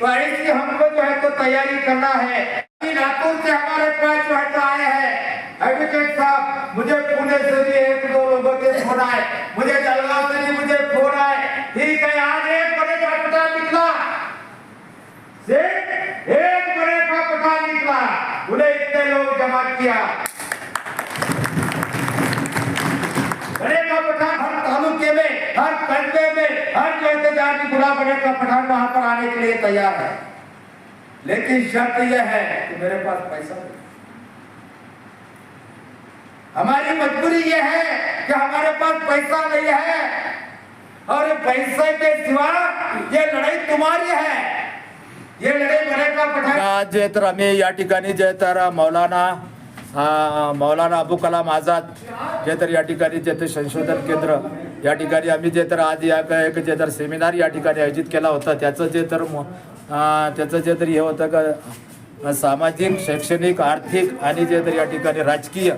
तो ऐसी हमको जो है तो तैयारी करना है। लातूर से हमारे पास जो है तो आए हैं। एडवोकेट साहब, मुझे पुणे से भी एक दो लोगों के फ़ोन आए। मुझे जलगांव से भी मुझे फ़ोन आए। ठीक है, आज एक बड़े का पता निकला। एक बड़े का पता निकला। उन्हें इतने लोग जमा किया। हर जो इंतज़ार की गुलाम बड़े का पठान वहाँ पर आने के लिए तैयार है। लेकिन शर्त यह है कि मेरे पास पैसा नहीं। हमारी मजबूरी यह है कि हमारे पास पैसा नहीं है। और पैसे के सिवा ये लड़ाई तुम्हारी है। ये लड़ाई बड़े का पठान आज जे तर या ठिकाणी जे मौलाना मौलाना अबू कलाम आझाद जे तर या ठिकाणी जे ते संशोधन केंद्र। या ठिकाणी आम्ही जे तर आज या एक जे तर सेमिनार या ठिकाणी आयोजित केला होता. त्याचं जे तर त्याचं जे तर हे होतं का सामाजिक शैक्षणिक आर्थिक आणि जे तर या ठिकाणी राजकीय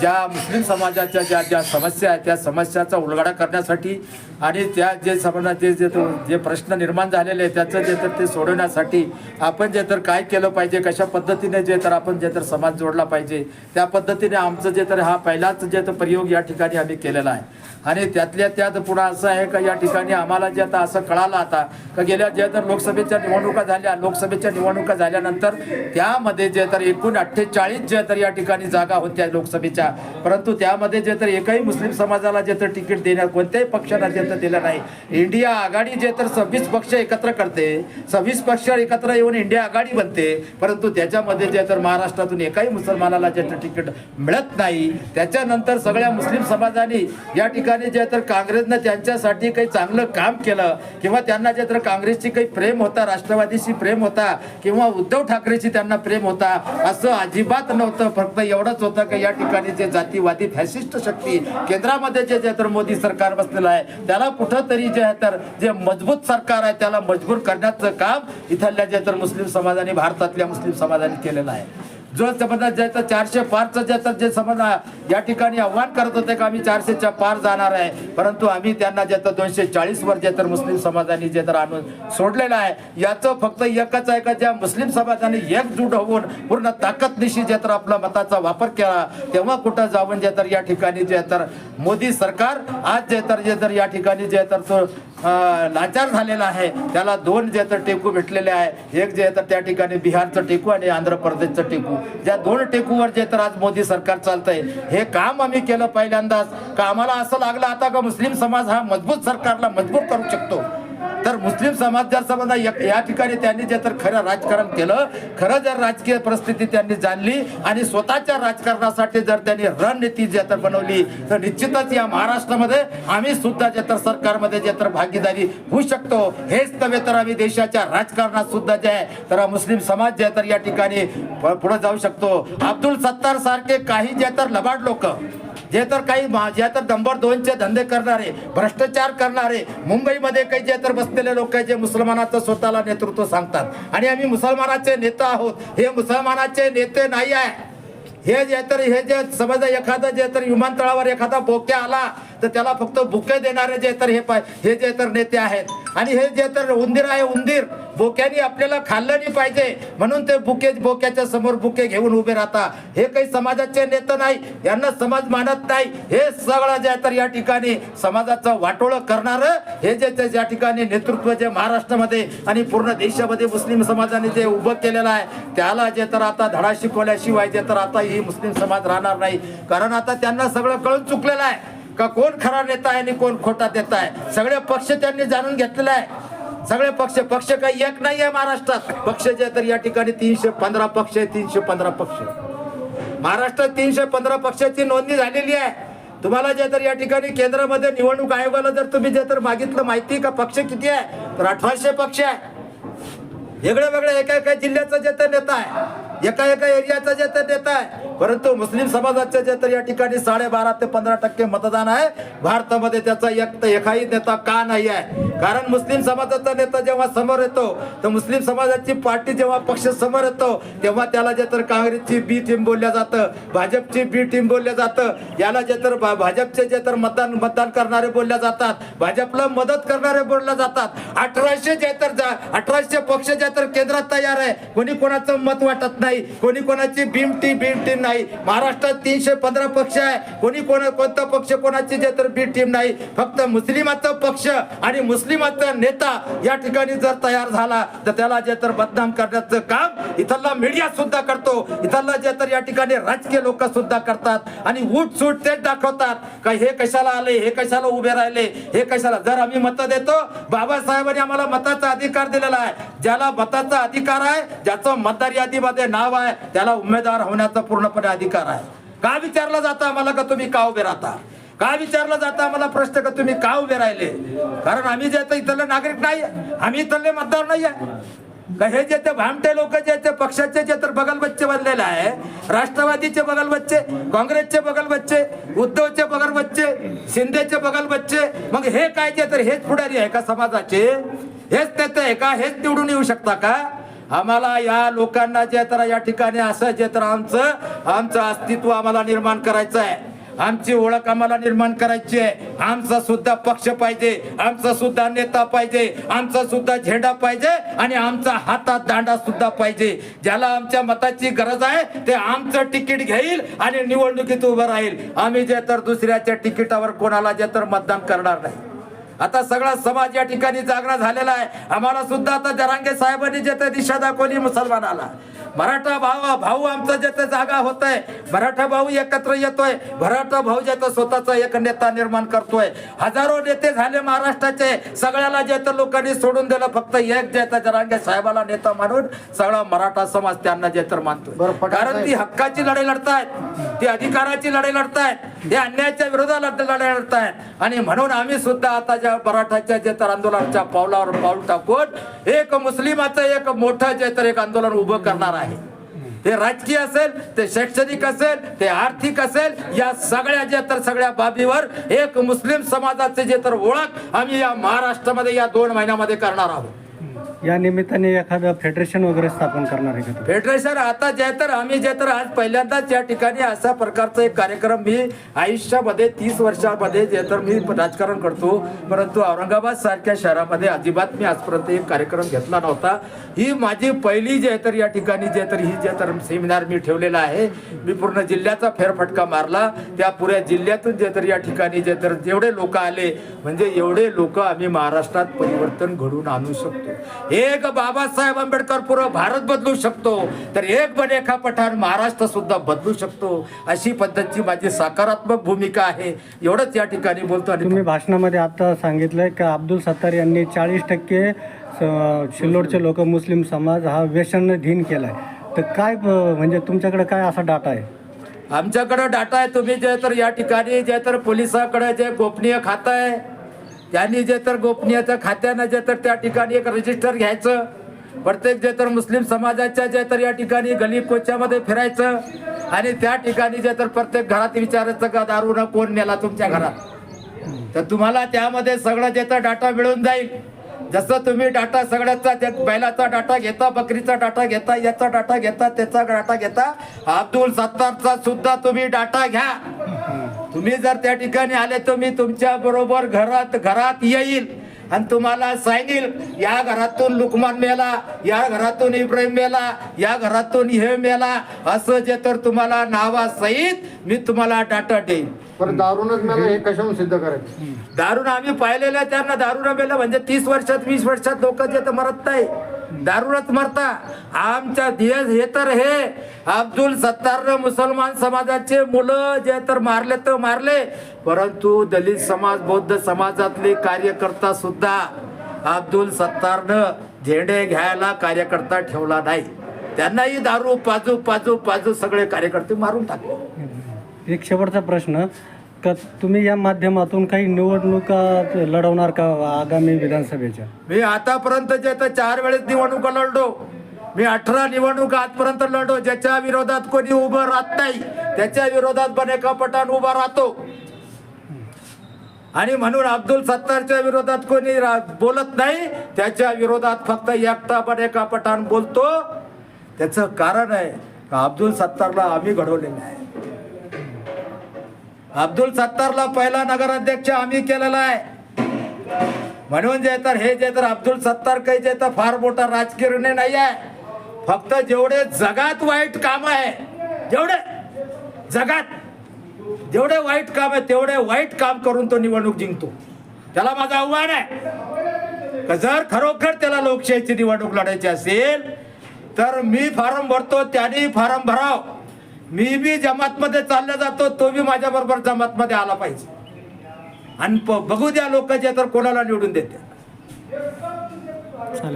ज्या मुस्लिम समाजाच्या ज्या ज्या समस्या आहेत त्या समस्याचा उलगडा करण्यासाठी आणि त्या जे समाजाचे जे जे प्रश्न निर्माण झालेले आहेत त्याचं जे तर ते सोडवण्यासाठी आपण जे तर काय केलं पाहिजे कशा पद्धतीने जे तर आपण जे तर समाज जोडला पाहिजे त्या पद्धतीने आमचं जे तर हा पहिलाच जे तर प्रयोग या ठिकाणी आम्ही केलेला आहे. आणि त्यातल्या त्यात पुन्हा असं आहे का या ठिकाणी आम्हाला जे आता असं कळालं आता का गेल्या जे तर लोकसभेच्या निवडणुका झाल्या लोकसभेच्या निवडणुका झाल्यानंतर त्यामध्ये जे तर एकूण अठ्ठेचाळीस जे तर या ठिकाणी जागा होत्या लोकसभेच्या परंतु त्यामध्ये जे तर एकही मुस्लिम समाजाला जे तर तिकीट देण्यात कोणत्याही पक्षाला जे तर दिलं नाही इंडिया आघाडी जे तर सव्वीस पक्ष एकत्र करते सव्वीस पक्ष एकत्र येऊन इंडिया आघाडी बनते परंतु त्याच्यामध्ये जे तर महाराष्ट्रातून एकाही मुसलमानाला जे तर तिकीट मिळत नाही त्याच्यानंतर सगळ्या मुस्लिम समाजाने या ठिकाणी जे तर काँग्रेसनं त्यांच्यासाठी काही चांगलं काम केलं किंवा त्यांना जे तर काँग्रेसची काही प्रेम होता राष्ट्रवादीशी प्रेम होता किंवा उद्धव ठाकरेची त्यांना प्रेम होता. असं अजिबात नव्हतं. फक्त एवढंच होतं की या ठिकाणी जे जातीवादी फॅसिस्ट शक्ती केंद्रामध्ये जे जे तर मोदी सरकार बसलेलं आहे त्याला कुठंतरी जे आहे तर जे मजबूत सरकार आहे त्याला मजबूर करण्याचं काम इथल्या जे तर मुस्लिम समाजाने भारतातल्या मुस्लिम समाजाने केलेलं आहे. जो समजा जे तर चारशे पारचं जे तर जे समजा या ठिकाणी आव्हान करत होते का आम्ही चारशेच्या पार जाणार आहे परंतु आम्ही त्यांना जे तर दोनशे चाळीसवर जे तर मुस्लिम समाजाने जे तर आणून सोडलेलं आहे याचं फक्त एकच आहे का ज्या मुस्लिम समाजाने एकजूट होऊन पूर्ण ताकदनिशी जे तर आपला मताचा वापर केला तेव्हा कुठं जाऊन जे तर या ठिकाणी जे तर मोदी सरकार आज जे तर जे तर या ठिकाणी जे तर तो लाचार झालेला आहे. त्याला दोन जे तर टेकू भेटलेले आहे. एक जे तर त्या ठिकाणी बिहारचं टेकू आणि आंध्र प्रदेशचं टेकू. ज्या दोन टेकूवर जे तर आज मोदी सरकार चालतंय हे काम आम्ही केलं पहिल्यांदाच. का आम्हाला असं लागलं आता का मुस्लिम समाज हा मजबूत सरकारला मजबूत करू शकतो? तर मुस्लिम समाज जर समजा या ठिकाणी त्यांनी जे तर खरं राजकारण केलं खरं जर राजकीय परिस्थिती त्यांनी जाणली आणि स्वतःच्या राजकारणासाठी जर त्यांनी रणनीती जे तर बनवली तर निश्चितच या महाराष्ट्रामध्ये आम्ही सुद्धा जे तर सरकारमध्ये जे तर भागीदारी होऊ शकतो. हेच नव्हे तर आम्ही देशाच्या राजकारणात सुद्धा जे आहे तर मुस्लिम समाज जे तर या ठिकाणी पुढे जाऊ शकतो. अब्दुल सत्तार सारखे काही जे तर लबाड लोक जे तर काही मा- जे तर नंबर दोनचे धंदे करणारे भ्रष्टाचार करणारे मुंबईमध्ये काही जे तर बसलेले लोक जे मुसलमानाचं स्वतःला नेतृत्व सांगतात. आणि आम्ही मुसलमानाचे नेता आहोत. हे मुसलमानाचे नेते नाही आहे. हे जे तर हे जे समजा एखादा जे तर विमानतळावर एखादा बोक्या आला तर त्याला फक्त बुके देणारे जे तर हे पाय हे जे तर नेते आहेत. आणि हे जे तर उंदीर आहे उंदीर बोक्यानी आपल्याला खाल्लं नाही पाहिजे. म्हणून ते बुके बोक्याच्या समोर बुके घेऊन उभे राहता. हे काही समाजाचे नेते नाही यांना समाज मानत नाही. हे सगळं जे तर या ठिकाणी समाजाचं वाटोळं करणार हे जे ते ज्या ठिकाणी नेतृत्व जे महाराष्ट्रामध्ये आणि पूर्ण देशामध्ये मुस्लिम समाजाने जे उभं केलेलं आहे त्याला जे तर आता धडा शिकवल्याशिवाय जे तर आता ही मुस्लिम समाज राहणार नाही. कारण आता त्यांना सगळं कळून चुकलेलं आहे. का कोण खरा नेता आहे आणि कोण खोटा नेता आहे? सगळे पक्ष त्यांनी जाणून घेतलेला आहे. सगळे पक्ष पक्ष काही एक नाही आहे महाराष्ट्रात. पक्ष जे तर या ठिकाणी तीनशे पंधरा पक्ष आहे तीनशे पंधरा पक्ष महाराष्ट्रात तीनशे पंधरा पक्षाची नोंदणी झालेली आहे. तुम्हाला जे तर या ठिकाणी केंद्रामध्ये निवडणूक आयोगाला जर तुम्ही जे तर मागितलं माहिती का पक्ष किती आहे? तर अठराशे पक्ष आहे. वेगळ्या वेगळ्या एका एका जिल्ह्याचा जे तर नेता आहे. एका एका एरियाचा जे तर नेता आहे. परंतु मुस्लिम समाजाचे जे तर या ठिकाणी साडेबारा ते पंधरा टक्के मतदान आहे. भारतामध्ये त्याचा एक तर एकाही नेता का नाही आहे? कारण मुस्लिम समाजाचा नेता जेव्हा समोर येतो तर मुस्लिम समाजाची पार्टी जेव्हा पक्ष समोर येतो तेव्हा त्याला जे तर काँग्रेसची बी टीम बोलल्या जातं भाजपची बी टीम बोलल्या जातं. याला जे तर भा- भाजपचे जे तर मतदान मतदान करणारे बोलल्या जातात. भाजपला मदत करणारे बोलल्या जातात. अठराशे जे तर जा- अठराशे पक्ष जे तर केंद्रात तयार आहे. कोणी कोणाचं मत वाटत नाही. कोणी कोणाची भीम टीम भीम टीम नाही. महाराष्ट्रात तीनशे पंधरा पक्ष आहे. कोणी कोण कोणता पक्ष कोणाची जे तर बी टीम नाही. फक्त मुस्लिमाचा पक्ष आणि मुस्लिमाचा नेता या ठिकाणी जर तयार झाला तर त्याला जे तर बदनाम करण्याचं काम इथला मीडिया सुद्धा करतो. इथला जे तर या ठिकाणी राजकीय लोक सुद्धा करतात आणि उठ सूट तेच दाखवतात. का हे कशाला आले हे कशाला उभे राहिले हे कशाला? जर आम्ही मत देतो बाबासाहेबांनी आम्हाला मताचा अधिकार दिलेला आहे. ज्याला मताचा अधिकार आहे ज्याचं मतदार यादीमध्ये नाव आहे त्याला उमेदवार होण्याचा पूर्णपणे अधिकार आहे. का विचारलं जातं आम्हाला का तुम्ही का उभे राहता? का विचारलं जातं आम्हाला प्रश्न का तुम्ही का उभे राहिले? कारण आम्ही जे इथले नागरिक नाही आम्ही इथले मतदार नाही आहे. का हे जे ते भामटे लोक जे ते पक्षाचे जे तर बगल बच्चे बनलेले आहे राष्ट्रवादीचे बगल बच्चे काँग्रेसचे बगल बच्चे उद्धवचे बगल बच्चे शिंदेचे बगल बच्चे मग हे काय जे तर हेच पुढारी आहे का समाजाचे? हेच नेते आहे का? हेच निवडून येऊ शकता का? आम्हाला या लोकांना जे तर या ठिकाणी असं जे तर आमचं आमचं अस्तित्व आम्हाला निर्माण करायचं आहे. आमची ओळख आम्हाला निर्माण करायची आहे. आमचा सुद्धा पक्ष पाहिजे आमचा सुद्धा नेता पाहिजे आमचा सुद्धा झेंडा पाहिजे आणि आमचा हातात दांडा सुद्धा पाहिजे. ज्याला आमच्या मताची गरज आहे ते आमचं तिकीट घेईल आणि निवडणुकीत उभं राहील. आम्ही जे तर दुसऱ्याच्या तिकिटावर कोणाला जे तर मतदान करणार नाही. आता सगळा समाज या ठिकाणी जागरा झालेला आहे. आम्हाला सुद्धा आता जरांगे साहेबांनी जे ते दिशा दाखवली मुसलमानाला. मराठा भाऊ भाऊ आमचं जे ते जागा होत आहे मराठा भाऊ एकत्र येतोय मराठा भाऊ जे स्वतःचा एक नेता निर्माण करतोय. हजारो नेते झाले महाराष्ट्राचे सगळ्याला जे तर लोकांनी सोडून दिलं फक्त एक जे तर जरांगे साहेबाला नेता मानून सगळा मराठा समाज त्यांना जे तर मानतोय. कारण ती हक्काची लढाई लढतायत ती अधिकाराची लढाई लढतायत. हे अन्यायाच्या विरोधात लढत आहेत. आणि म्हणून आम्ही सुद्धा आता ज्या मराठाच्या जे तर आंदोलनाच्या पावलावर पाऊल टाकून एक मुस्लिमाचं एक मोठं जे तर एक आंदोलन उभं करणार आहे. ते राजकीय असेल ते शैक्षणिक असेल ते आर्थिक असेल या सगळ्या ज्या तर सगळ्या बाबीवर एक मुस्लिम समाजाचे जे तर ओळख आम्ही या महाराष्ट्रामध्ये या दोन महिन्यामध्ये करणार आहोत. या निमित्ताने एखादं फेडरेशन वगैरे स्थापन करणार आहे का तुम्ही? फेडरेशन आता जे तर आम्ही जे तर आज पहिल्यांदाच या ठिकाणी अशा प्रकारचा एक कार्यक्रम मी आयुष्यामध्ये तीस वर्षामध्ये जे तर मी राजकारण करतो. परंतु औरंगाबाद सारख्या शहरामध्ये अजिबात मी आजपर्यंत एक कार्यक्रम घेतला नव्हता. ही माझी पहिली जे तर या ठिकाणी जे तर ही जे तर सेमिनार मी ठेवलेला आहे. मी पूर्ण जिल्ह्याचा फेरफटका मारला. त्या पुऱ्या जिल्ह्यातून जे तर या ठिकाणी जे तर जेवढे लोक आले म्हणजे एवढे लोक आम्ही महाराष्ट्रात परिवर्तन घडवून आणू शकतो. एक बाबासाहेब आंबेडकर पुरं भारत बदलू शकतो तर एक बनेखा पठाण महाराष्ट्र सुद्धा बदलू शकतो अशी पद्धतची माझी सकारात्मक भूमिका आहे. एवढंच या ठिकाणी बोलतो आणि तुम्ही भाषणामध्ये आता सांगितलंय का अब्दुल सत्तार यांनी चाळीस टक्के सिल्लोडचे लोक मुस्लिम समाज हा व्यसनधीन केलाय. तर काय म्हणजे तुमच्याकडे काय असा डाटा आहे? आमच्याकडे डाटा आहे तुम्ही जे तर या ठिकाणी जे तर पोलिसाकडे जे गोपनीय खातं आहे त्यांनी जे तर गोपनीयता खात्यानं जे तर त्या ठिकाणी एक रजिस्टर घ्यायचं. प्रत्येक जे तर मुस्लिम समाजाच्या जे तर या ठिकाणी गली कोच्यामध्ये फिरायचं. आणि त्या ठिकाणी जे तर प्रत्येक घरात विचारायचं का दारू न कोण नेला तुमच्या घरात? तर तुम्हाला त्यामध्ये सगळं जे तर डाटा मिळून जाईल. जसं तुम्ही डाटा सगळ्याचा बैलाचा डाटा घेता बकरीचा डाटा घेता याचा डाटा घेता त्याचा डाटा घेता अब्दुल सत्तारचा सुद्धा तुम्ही डाटा घ्या. तुम्ही जर त्या ठिकाणी आले तर मी तुमच्या बरोबर घरात घरात येईल. आणि तुम्हाला सांगेल या घरातून लुकमान मेला या घरातून इब्राहिम मेला या घरातून हे मेला. असं जे तर तुम्हाला नावासहित मी तुम्हाला डाटा देईन. पण दारूनच मला हे कशाहून सिद्ध करायचं? दारून आम्ही पाहिलेल्या त्यांना दारून मेलं म्हणजे तीस वर्षात वीस वर्षात लोक जे तर मरत नाही दारूनच मरता. आमच्या दिवस हे तर हे. अब्दुल सत्तारनं मुसलमान समाजाचे मुलं जे तर मारले तर मारले. परंतु दलित समाज बौद्ध समाजातले कार्यकर्ता सुद्धा अब्दुल सत्तारनं झेंडे घ्यायला कार्यकर्ता ठेवला नाही. त्यांनाही दारू पाजू पाजू पाजू सगळे कार्यकर्ते मारून टाकले. एक शेवटचा प्रश्न. का तुम्ही या माध्यमातून काही निवडणुका लढवणार का आगामी विधानसभेच्या? मी आतापर्यंत जे तर चार वेळेस निवडणुका लढलो. मी अठरा निवडणूक आजपर्यंत लढो ज्याच्या विरोधात कोणी उभं राहत नाही त्याच्या विरोधात बनेका पठाण उभा राहतो. आणि म्हणून अब्दुल सत्तारच्या विरोधात कोणी बोलत नाही त्याच्या विरोधात फक्त एकटा बनेका पठाण बोलतो. त्याचं कारण आहे अब्दुल सत्तारला आम्ही घडवलेलं आहे. अब्दुल सत्तारला पहिला नगराध्यक्ष आम्ही केलेला आहे. म्हणून जे तर हे जे तर अब्दुल सत्तार काही जे तर फार मोठा राजकीय निर्णय नाही आहे. फक्त जेवढे जगात वाईट काम आहे जेवढे जगात जेवढे वाईट काम आहे तेवढे वाईट काम करून तो निवडणूक जिंकतो. त्याला माझं आव्हान आहे. का जर खरोखर त्याला लोकशाहीची निवडणूक लढायची असेल तर मी फॉर्म भरतो त्याने फॉर्म भराव. मी बी जमातमध्ये चालला जातो तो बी माझ्या बरोबर जमातमध्ये आला पाहिजे. आणि बघू द्या लोक जे तर कोणाला निवडून देते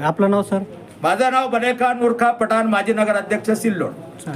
आपलं नाव सर? माझं नाव बनेखा नूरखा पठाण माजी नगर अध्यक्ष सिल्लोड